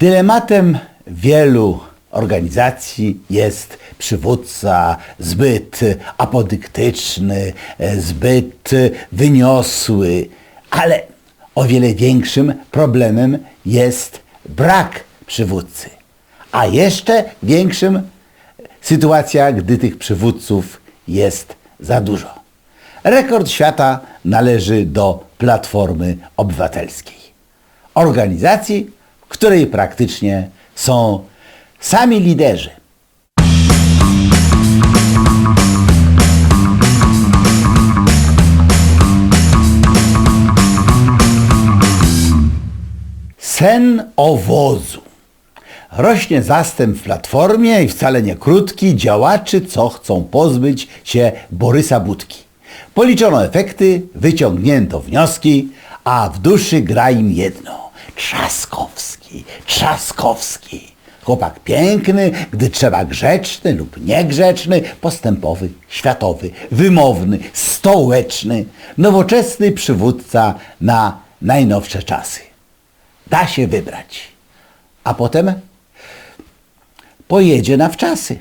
Dylematem wielu organizacji jest przywódca zbyt apodyktyczny, e, zbyt wyniosły, ale o wiele większym problemem jest brak przywódcy. A jeszcze większym sytuacja, gdy tych przywódców jest za dużo. Rekord świata należy do Platformy Obywatelskiej. Organizacji, której praktycznie są sami liderzy. Sen owozu. Rośnie zastęp w Platformie i wcale nie krótki działaczy, co chcą pozbyć się Borysa Budki. Policzono efekty, wyciągnięto wnioski, a w duszy gra im jedno. Trzaskowski, Trzaskowski. Chłopak piękny, gdy trzeba grzeczny lub niegrzeczny, postępowy, światowy, wymowny, stołeczny, nowoczesny przywódca na najnowsze czasy. Da się wybrać. A potem pojedzie na wczasy.